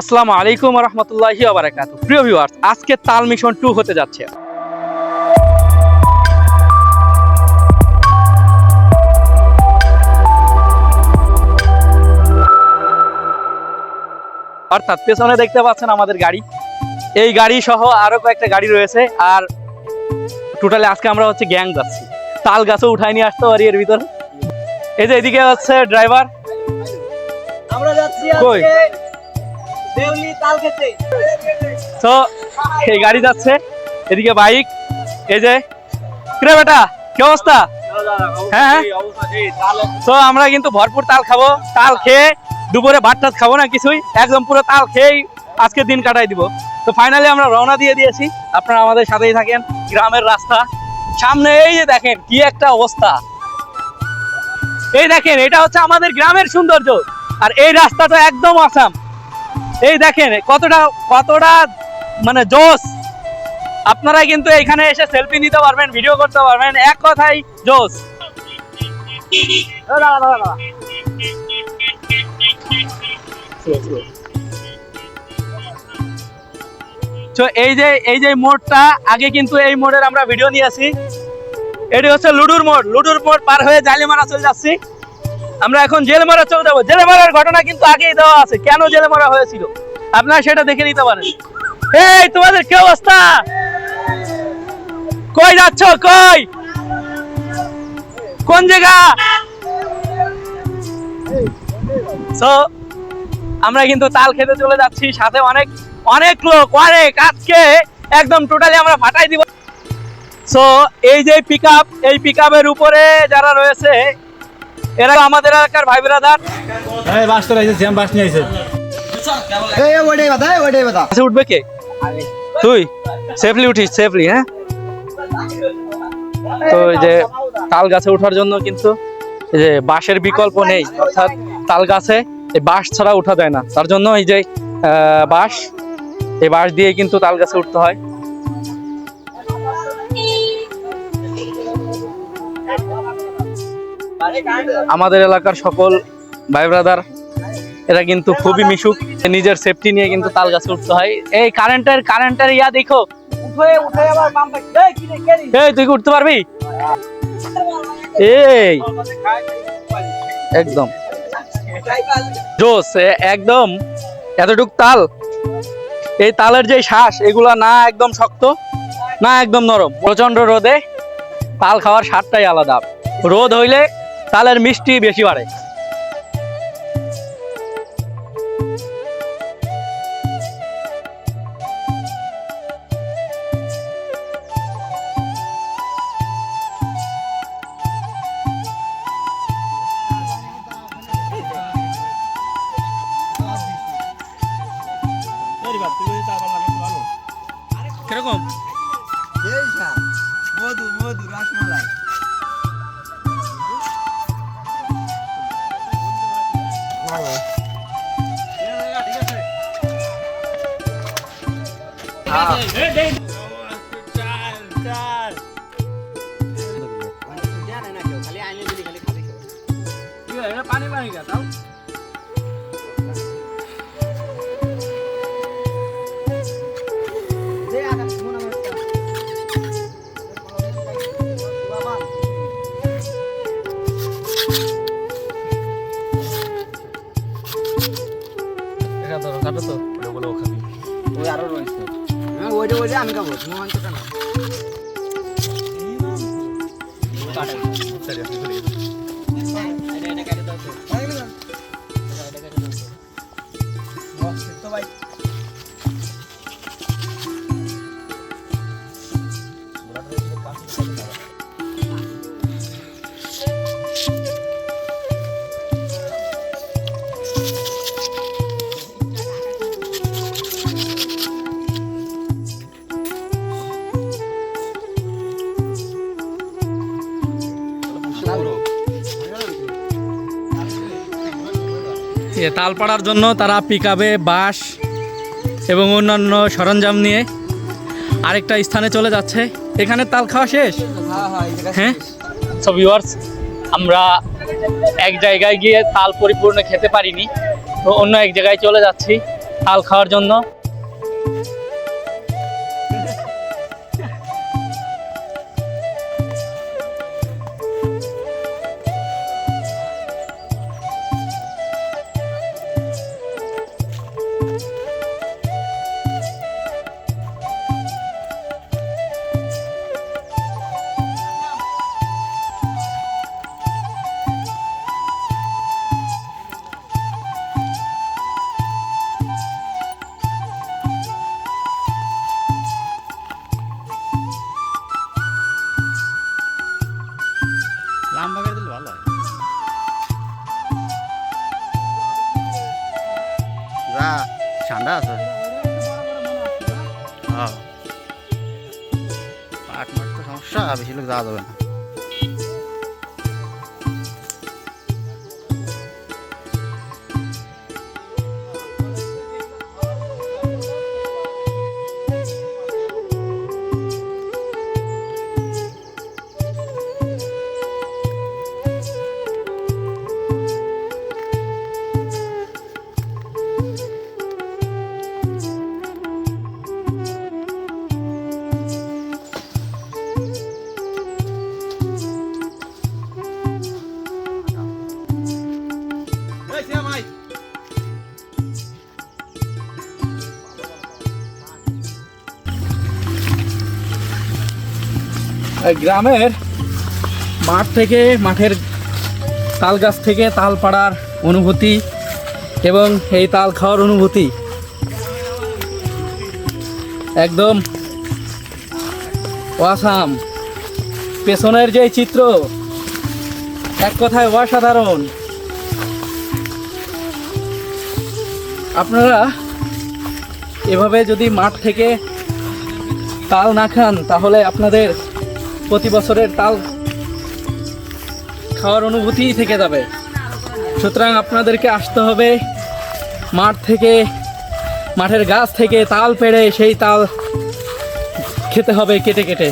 আসসালামু আলাইকুম রহমতুল্লাহি আবরাকাত প্রিয় ভিউয়ার্স আজকে তাল মিশন টু হতে যাচ্ছে। অর্থাৎ পেছনে দেখতে পাচ্ছেন আমাদের গাড়ি। এই গাড়ি সহ আরও কয়েকটা গাড়ি রয়েছে আর টোটালি আজকে আমরা হচ্ছে গ্যাং যাচ্ছি। তাল গাছও উঠাই নিয়ে আসতে পারি এর ভিতর। এই যে এদিকে হচ্ছে ড্রাইভার আমরা যাচ্ছি কই? তো এই গাড়ি যাচ্ছে, এদিকে বাইক, এই যে, কিরে বেটা, কি অবস্থা? হ্যাঁ হ্যাঁ। তো আমরা কিন্তু ভরপুর তাল খাব, তাল খেয়ে দুপুরে ভাত টাত খাব না কিছুই, একদম পুরো তাল খেয়েই আজকে দিন কাটাই দিব। তো ফাইনালি আমরা রওনা দিয়ে দিয়েছি, আপনারা আমাদের সাথেই থাকেন, গ্রামের রাস্তা। সামনে এই যে দেখেন, কি একটা অবস্থা। এই দেখেন, এটা হচ্ছে আমাদের গ্রামের সৌন্দর্য। আর এই রাস্তাটা একদম আসাম। এই দেখেন, কতটা কতটা মানে জোস আপনারা কিন্তু এখানে এসে সেলফি নিতে পারবেন ভিডিও করতে পারবেন, এক কথাই তো এই যে এই যে মোড়টা, আগে কিন্তু এই মোড়ের আমরা ভিডিও নিয়েছি এটি হচ্ছে লুডুর মোড় লুডুর মোড় পার হয়ে জালিমারা চলে যাচ্ছি। আমরা এখন জেল মারা চলে যাব। জেলমারার ঘটনা কিন্তু আগেই দেওয়া আছে। কেন জেলে মারা হয়েছিল? আপনারা সেটা দেখে নিতে পারেন। এই, তোমাদের কি অবস্থা? কই যাচ্ছ? কই? কোন জায়গা? সো আমরা কিন্তু তাল খেতে চলে যাচ্ছি। সাথে অনেক অনেক লোক, অনেক। আজকে একদম টোটালি আমরা ফাটাই দিব। সো এই যে পিক এই পিক উপরে যারা রয়েছে এরা আমাদের এলাকার ভাই ব্রাদার। উঠবে কে? তুই সেফলি উঠিস সেফলি হ্যাঁ? তো এই যে তাল গাছে ওঠার জন্য কিন্তু এই যে বাঁশের বিকল্প নেই অর্থাৎ তাল গাছে এই বাঁশ ছাড়া ওঠা যায় না। তার জন্য এই যে আহ, বাঁশ এই বাঁশ দিয়ে কিন্তু তাল গাছে উঠতে হয়। আমাদের এলাকার সকল ভাই ব্রাদার এরা কিন্তু খুবই মিশুক। নিজের সেফটি নিয়ে কিন্তু তাল গাছে উঠতে হয়। এই কারেন্টের কারেন্টের ইয়া দেখো। এই তুই উঠতে পারবি? এই। একদম। জোস একদম। এতটুক তাল। এই তালের যে শ্বাস এগুলা না একদম শক্ত না একদম নরম। প্রচণ্ড রোদে তাল খাওয়ার স্বাদটাই আলাদা। রোদ হইলে তালের মিষ্টি বেশি বাড়ে। কীরকম? પાણી પાણી કરતા Obrigado, sabe, doutor? Eu vou colocar. Obrigado. তো ওটা বলে ও খাবি। ওই আরও হ্যাঁ ওইটা ওইটা আমি খাব মাংসটা না এ তাল পাড়ার জন্য তারা পিকাবে বাস এবং অন্যান্য সরঞ্জাম নিয়ে আরেকটা স্থানে চলে যাচ্ছে। এখানে তাল খাওয়া শেষ? হ্যাঁ? সব ভিউয়ার্স আমরা এক জায়গায় গিয়ে তাল পরিপূর্ণ খেতে পারিনি, তো অন্য এক জায়গায় চলে যাচ্ছি তাল খাওয়ার জন্য। লম্বা করে দিলে ভালো হয়। যা ঠান্ডা আছে। হ্যাঁ। পাট মাট তো সমস্যা বেশি লোক যাওয়া যাবে না। গ্রামের মাঠ থেকে, মাঠের তাল গাছ থেকে তাল পাড়ার অনুভূতি এবং এই তাল খাওয়ার অনুভূতি। একদম অসাম। পেছনের যে চিত্র, এক কথায় অসাধারণ। আপনারা এভাবে যদি মাঠ থেকে তাল না খান, তাহলে আপনাদের প্রতি বছরের তাল খাওয়ার অনুভূতিই থেকে যাবে। সুতরাং আপনাদেরকে আসতে হবে মাঠ থেকে, মাঠের গাছ থেকে তাল পেড়ে সেই তাল খেতে হবে কেটে কেটে।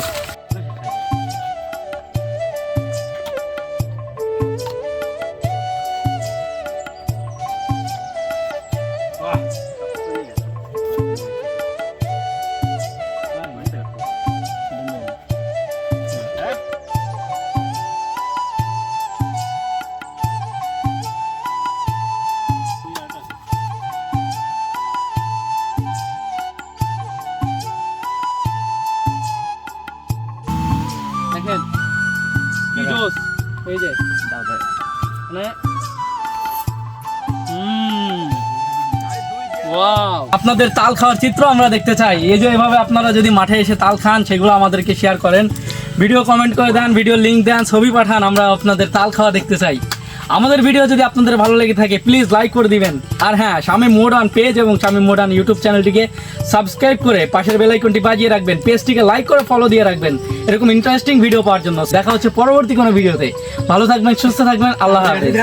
এই যায় দাও হুম মানে আপনাদের তাল খাওয়ার চিত্র আমরা দেখতে চাই। এই যে এভাবে আপনারা যদি মাঠে এসে তাল খান, সেগুলো আমাদেরকে শেয়ার করেন। ভিডিও কমেন্ট করে দেন ভিডিও লিঙ্ক দেন, ছবি পাঠান, আমরা আপনাদের তাল খাওয়া দেখতে চাই। আমাদের ভিডিও যদি আপনাদের ভালো লেগে থাকে প্লিজ লাইক করে দিবেন। আর হ্যাঁ স্বামী মোডান পেজ এবং স্বামী মোডান ইউটিউব চ্যানেলটিকে সাবস্ক্রাইব করে পাশের বেলাইকনটি বাজিয়ে রাখবেন পেজটিকে লাইক করে ফলো দিয়ে রাখবেন। এরকম ইন্টারেস্টিং ভিডিও পাওয়ার জন্য। দেখা হচ্ছে পরবর্তী কোনো ভিডিওতে ভালো থাকবেন, সুস্থ থাকবেন, আল্লাহ হাফেজ।